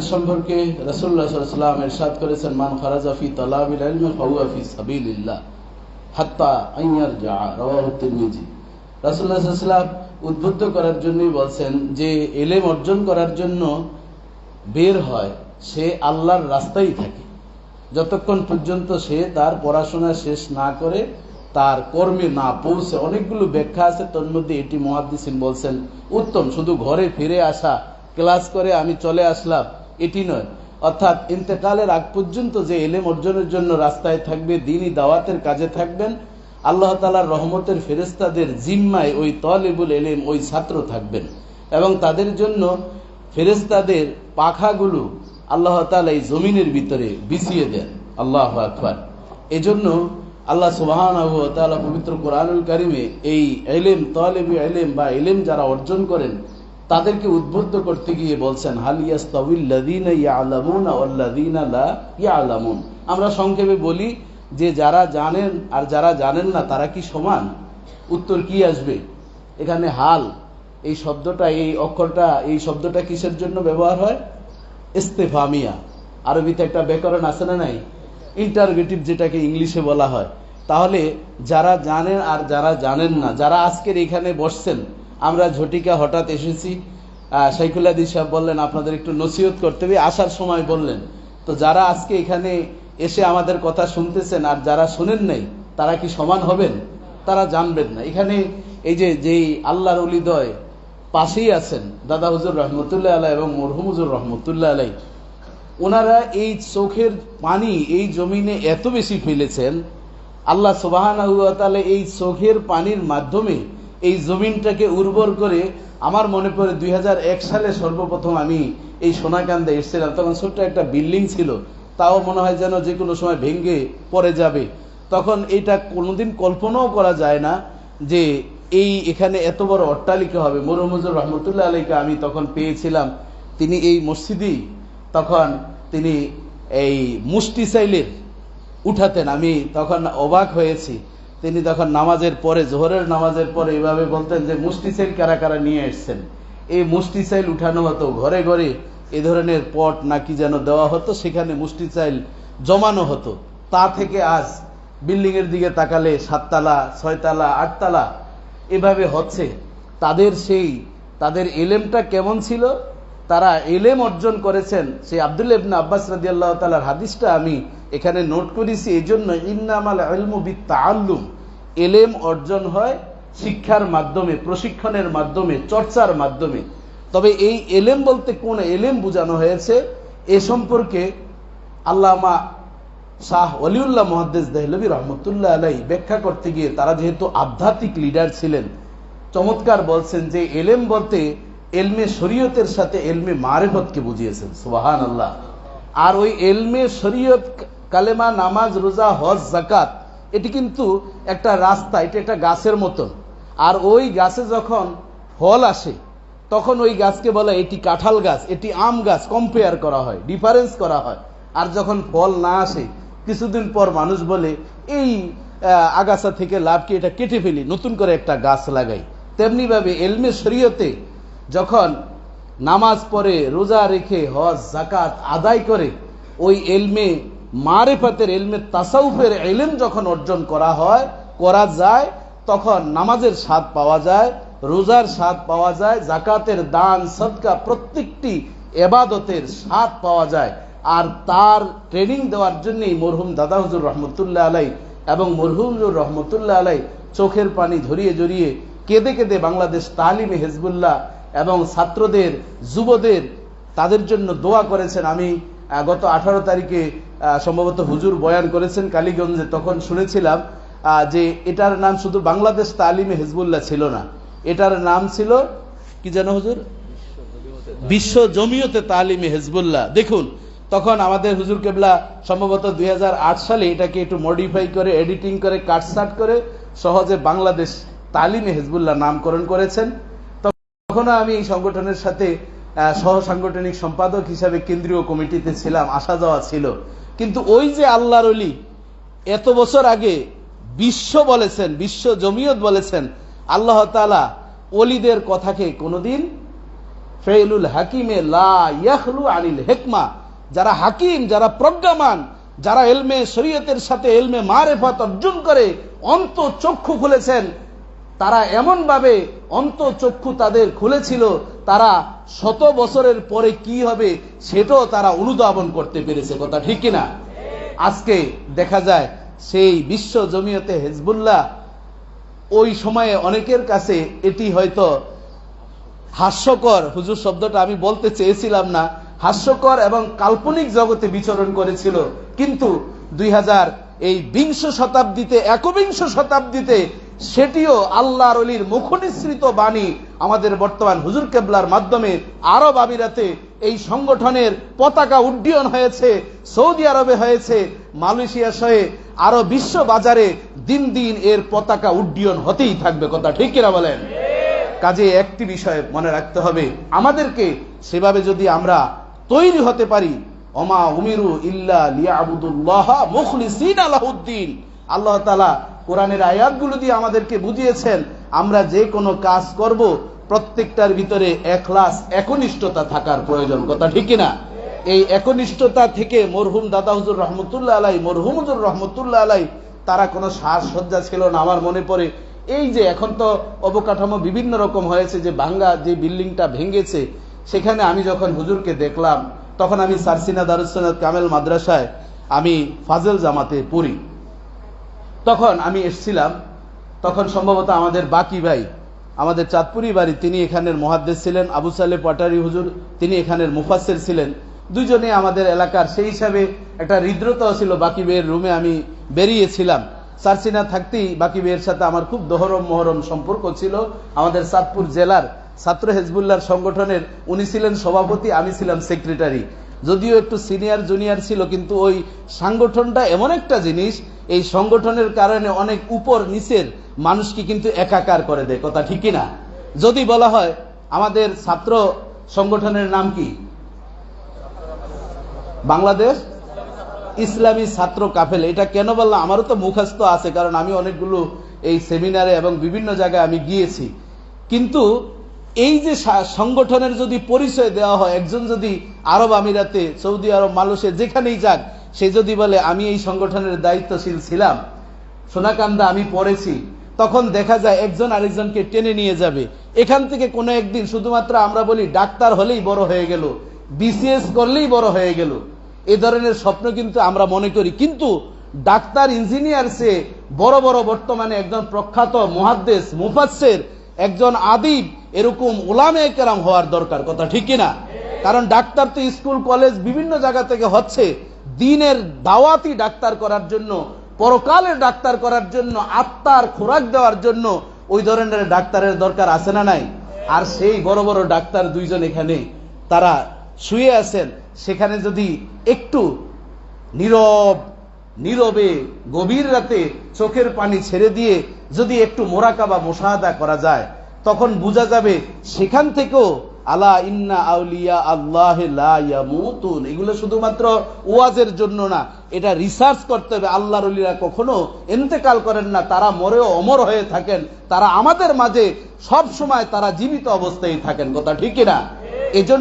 সম্পর্কে রাসূলুল্লাহ সাল্লাল্লাহু আলাইহি ইরশাদ করেছেন, মান খারাজা ফি তালাবিল ইলমি ফাহুয়া ফি সাবিলিল্লাহ হাত্তা আইয়ারজা রাওয়াহু তিরমিজি। রাসূলুল্লাহ সাল্লাল্লাহু উদ্বুদ্ধ করার জন্যই বলছেন যে এলেম অর্জন করার জন্য বের হয়, সে আল্লাহর রাস্তায় থাকে। যতক্ষণ পর্যন্ত সে তার পড়াশোনা শেষ না করে, তার কর্মে না পৌঁছে, অনেকগুলো ব্যাখ্যা আছে তোর মধ্যে এটি মহাদ্দিসিন বলছেন, উত্তম, শুধু ঘরে ফিরে আসা, ক্লাস করে আমি চলে আসলাম এটি নয়। অর্থাৎ ইন্তেকালের আগ পর্যন্ত যে এলেম অর্জনের জন্য রাস্তায় থাকবে, দিনই দাওয়াতের কাজে থাকবেন। আল্লাহ তালার রহমতের ফেরেস্তাদের জিম্মায় ওই তলেবুল এলেম, ওই ছাত্র থাকবেন। এবং তাদের জন্য ফেরেস্তাদের পাখাগুলো আল্লাহ তালা এই জমিনের ভিতরে বিছিয়ে দেন। আল্লাহ আকবার। এজন্য আল্লাহ সুবাহান তাআলা পবিত্র কোরআনুল কারিমে এই এলেম তলেবি এলেম বা এলেম যারা অর্জন করেন তাদেরকে উদ্বুদ্ধ করতে গিয়ে বলছেন আমরা সংক্ষেপে বলি যে যারা জানেন আর যারা জানেন না তারা কি সমান? উত্তর কি আসবে? এখানে হাল, এই শব্দটা, এই অক্ষরটা, এই শব্দটা কিসের জন্য ব্যবহার হয়? ইস্তেফামিয়া, আরবিতে একটা ব্যাকরণ আছে না নাই? ইন্টারগেটিভ যেটাকে ইংলিশে বলা হয়। তাহলে যারা জানেন আর যারা জানেন না, যারা আজকের এখানে বসছেন আমরা ঝটিকা হঠাৎ এসেছি। শাইখুল আদি সাহেব বললেন, আপনাদের একটু নসিহত করতে হবে। আসার সময় বললেন, তো যারা আজকে এখানে এসে আমাদের কথা শুনতেছেন আর যারা শোনেন নাই, তারা কি সমান হবেন? তারা জানবেন না। এখানে এই যে, যেই আল্লাহর অলিদয় পাশেই আছেন, দাদা হুজুর রহমতুল্লাহ আলাই এবং মরহুম হুজুর রহমতুল্লাহ আলাই ওনারা এই চোখের পানি, এই জমিনে এত বেশি ফেলেছেন, আল্লাহ সুবাহান এই চোখের পানির মাধ্যমে এই জমিনটাকে উর্বর করে আমার মনে পড়ে দুই হাজার এক সালে সর্বপ্রথম আমি এই সোনাকান্দে এসেছিলাম। তখন ছোট্ট একটা বিল্ডিং ছিল, তাও মনে হয় যেন যে কোনো সময় ভেঙ্গে পড়ে যাবে। তখন এটা কোনোদিন কল্পনাও করা যায় না যে এই এখানে এত বড় অট্টালিকা হবে। মরুমুজুর রহমতুল্লাহ আলীকে আমি তখন পেয়েছিলাম। তিনি এই মসজিদেই তখন তিনি এই মুষ্টি চাইলের উঠাতেন। আমি তখন অবাক হয়েছি। তিনি তখন নামাজের পরে, জোহরের নামাজের পরে এভাবে বলতেন যে মুষ্টি চাইল কারা কারা নিয়ে এসছেন? এই মুষ্টি চাইল উঠানো হতো ঘরে ঘরে, এ ধরনের পট নাকি যেন দেওয়া হতো, সেখানে মুষ্টি চাইল জমানো হতো। তা থেকে আজ বিল্ডিং এর দিকে তাকালে সাততলা, ছয়তলা, আটতলা এভাবে হচ্ছে। তাদের সেই, তাদের এলেমটা কেমন ছিল? তারা এলেম অর্জন করেছেন, সেই আবদুল্লাহ ইবনে আব্বাস রাজি আল্লাহ তাআলার হাদিসটা আমি এখানে নোট করেছি এই জন্য ইন্নামাল ইলমু বিত্তাআল্লুম। এলেম অর্জন হয় শিক্ষার মাধ্যমে, প্রশিক্ষণের মাধ্যমে, চর্চার মাধ্যমে। তবে এই এলেম বলতে কোন এলেম বোঝানো হয়েছে? এ সম্পর্কে আল্লামা শাহ অলিউল্লাহ মহাদ্দেস দেহলবী রহমতুল্লাহ আলাই ব্যাখ্যা করতে গিয়ে তারা যেহেতু আধ্যাত্মিক লিডার ছিলেন, চমৎকার বলছেন যে এলেম বলতে এলমে শরীয়তের সাথে এলমে মারেফতকে বুঝিয়েছেন সুবাহান আল্লাহ আর ওই এলমে শরীয়ত কালেমা, নামাজ, রোজা, হজ জাকাত এটি কিন্তু একটা রাস্তা, এটি একটা গাছের মতন। আর ওই গাছে যখন ফল আসে, তখন ওই গাছকে বলে এটি কাঁঠাল গাছ, এটি আম গাছ কম্পেয়ার করা হয় ডিফারেন্স করা হয়। আর যখন ফল না আসে, কিছুদিন পর মানুষ বলে, এই আগাছা থেকে লাভকে এটা কেটে ফেলি, নতুন করে একটা গাছ লাগাই। তেমনিভাবে এলমে শরীয়তে যখন নামাজ পড়ে, রোজা রেখে, হজ জাকাত আদায় করে, ওই এলমে, মারেফাতের এলমে তাসাউফের এলেম যখন অর্জন করা হয়, করা যায়, তখন নামাজের স্বাদ পাওয়া যায়, রোজার স্বাদ পাওয়া যায় জাকাতের দান, সদকা প্রত্যেকটি এবাদতের স্বাদ পাওয়া যায়। আর তার ট্রেনিং দেওয়ার জন্যই মরহুম দাদা হুজুর রহমতুল্লাহ আলাই এবং মরহুম হুজুর রহমতুল্লাহ আলাই চোখের পানি ঝরিয়ে ঝরিয়ে কেঁদে কেঁদে বাংলাদেশ তালিমে হেজবুল্লাহ এবং ছাত্রদের, যুবদের তাদের জন্য দোয়া করেছেন। আমি গত আঠারো তারিখে সম্ভবত হুজুর বয়ান করেছেন কালীগঞ্জে, তখন শুনেছিলাম যে এটার নাম শুধু বাংলাদেশ তালিমে হেজবুল্লাহ ছিল না। এটার নাম ছিল, কি যেন হুজুর? বিশ্ব জমিয়তে তালিমে হেজবুল্লাহ। দেখুন, তখন আমাদের হুজুর কেবলা সম্ভবত দুই হাজার আট সালে এটাকে একটু মডিফাই করে এডিটিং করে কাটসাট করে সহজে বাংলাদেশ তালিমে হেজবুল্লাহ নামকরণ করেছেন। তখনও আমি এই সংগঠনের সাথে সহ সাংগঠনিক সম্পাদক হিসাবে কেন্দ্রীয় কমিটিতে ছিলাম, আসা যাওয়া ছিল। কিন্তু ওই যে আল্লাহর অলি এত বছর আগে বিশ্ব বলেছেন, বিশ্ব জমিয়ত বলেছেন, আল্লাহ তালা অলিদের কথাকে কোনোদিন ফেইলুল হাকিমে লা ইয়াখলু আনিল হেকমা, যারা হাকিম, যারা প্রজ্ঞামান, যারা এলমে শরীয়তের সাথে এলমে মারেফত অর্জন করে অন্ত চক্ষু খুলেছেন তারা এমন ভাবে অন্ত চক্ষু তাদের খুলেছিল, তারা শত বছরের পরে কি হবে সেটাও তারা অনুধাবন করতে পেরেছে, কথা ঠিক কিনা? আজকে দেখা যায় সেই বিশ্ব জমিয়তে হেজবুল্লাহ, ওই সময়ে অনেকের কাছে এটি হয়তো হাস্যকর, হুজুর শব্দটা আমি বলতে চেয়েছিলাম না, হাস্যকর এবং কাল্পনিক জগতে বিচরণ করেছিল, কিন্তু দুই হাজার এই বিংশ শতাব্দীতে, একবিংশ শতাব্দীতে সেটিও আল্লাহর অলির মুখনিসৃত বাণী আমাদের বর্তমান হুজুর কেবলার মাধ্যমে আরব আমিরাতে এই সংগঠনের পতাকা উড্ডয়ন হয়েছে, সৌদি আরবে হয়েছে, মালয়েশিয়া সহে আরও বিশ্ব বাজারে দিন দিন এর পতাকা উড্ডয়ন হতেই থাকবে, কথা ঠিক কিনা বলেন? কাজে একটি বিষয় মনে রাখতে হবে, আমাদেরকে সেভাবে যদি আমরা তৈরি হতে পারি অমা উমিরু ইল্লা লিয়াবুদুল্লাহ মুখলিসিন আলাহুদ্দিন আল্লাহ তাআলা কোরআনের আয়াতগুলো দিয়ে আমাদেরকে বুঝিয়েছেন, আমরা যে কোনো কাজ করব, প্রত্যেকটার ভিতরে একলাস একনিষ্ঠতা থাকার প্রয়োজন। কথা ঠিক কিনা? এই একনিষ্ঠতা থেকে মরহুম দাদা হুজুর রহমতুল্লাহ আলাই, মরহুম হুজুর রহমতুল্লাহ আলাই, তারা কোনো সাজসজ্জা ছিল না আমার মনে পড়ে। এই যে এখন তো অবকাঠামো বিভিন্ন রকম হয়েছে, যে ভাঙ্গা যে বিল্ডিংটা ভেঙেছে, সেখানে আমি যখন হুজুরকে দেখলাম, তখন আমি সারসিনা দারুসনাদ কামেল মাদ্রাসায় আমি ফাজেল জামাতে পড়ি। তখন আমি এসছিলাম, তখন সম্ভবত আমাদের বাকি ভাই, আমাদের চাঁদপুরি বাড়ি, তিনি এখানের মহাদ্দেশ ছিলেন, আবু সালে পাটারি হুজুর, তিনি এখানের মুফাসের ছিলেন। দুজনে আমাদের এলাকার সেই হিসাবে একটা হৃদ্রতাও ছিল, বাকি বেয়ের রুমে আমি বেরিয়েছিলাম। সারসিনা থাকতেই বাকি বেয়ের সাথে আমার খুব দহরম মহরম সম্পর্ক ছিল। আমাদের চাঁদপুর জেলার ছাত্র হেজবুল্লার সংগঠনের, উনি ছিলেন সভাপতি, আমি ছিলাম সেক্রেটারি যদিও একটু সিনিয়র, জুনিয়র ছিল, কিন্তু ওই সাংগঠনটা এমন একটা জিনিস, এই সংগঠনের কারণে অনেক উপর, নিচের মানুষকে কিন্তু একাকার করে দেয়, কথা ঠিকই না যদি বলা হয়, আমাদের ছাত্র সংগঠনের নাম কি? বাংলাদেশ ইসলামী ছাত্র কাফেল। এটা কেন বললাম? আমারও তো মুখস্থ আছে, কারণ আমি অনেকগুলো এই সেমিনারে এবং বিভিন্ন জায়গায় আমি গিয়েছি। কিন্তু এই যে সংগঠনের যদি পরিচয় দেওয়া হয়, একজন যদি আরব আমিরাতে, সৌদি আরব, মালয়েশিয়া যেখানেই যাক, সে যদি বলে, আমি এই সংগঠনের দায়িত্বশীল ছিলাম, সোনাকান্দা আমি পড়েছি, তখন দেখা যায় একজন আরেকজনকে টেনে নিয়ে যাবে। এখান থেকে কোনো একদিন শুধুমাত্র আমরা বলি, ডাক্তার হলেই বড় হয়ে গেল, বিসিএস করলেই বড় হয়ে গেল। এ ধরনের স্বপ্ন কিন্তু আমরা মনে করি। কিন্তু ডাক্তার, ইঞ্জিনিয়ার সে বড় বড় বর্তমানে একজন প্রখ্যাত মহাদ্দেশ মুফাসের একজন আদিব এরকম ওলামে কেরাম হওয়ার দরকার, কথা ঠিক কিনা? কারণ ডাক্তার তো স্কুল, কলেজ বিভিন্ন জায়গা থেকে হচ্ছে দিনের দাওয়াতি ডাক্তার করার জন্য, পরকালের ডাক্তার করার জন্য, আত্মার খোরাক দেওয়ার জন্য ওই ধরনের ডাক্তারের দরকার আছে না নাই? আর সেই বড় বড় ডাক্তার দুইজন এখানে, তারা শুয়ে আছেন, সেখানে যদি একটু নীরব, নীরবে, গভীর রাতে চোখের পানি ছেড়ে দিয়ে যদি একটু মোরাকাবা, মোশাহাদা করা যায় তখন বোঝা যাবে সেখান থেকেও আলা ইন্না আউলিয়া আল্লাহ ইয়ামুতুন। এগুলো শুধুমাত্র ওয়াজের জন্য না এটা রিসার্চ করতে হবে। আল্লাহর অলিরা কখনো এন্তেকাল করেন না তারা মরেও অমর হয়ে থাকেন। তারা আমাদের মাঝে সব সময় তারা জীবিত অবস্থায় থাকেন। কথা ঠিক না এজন্য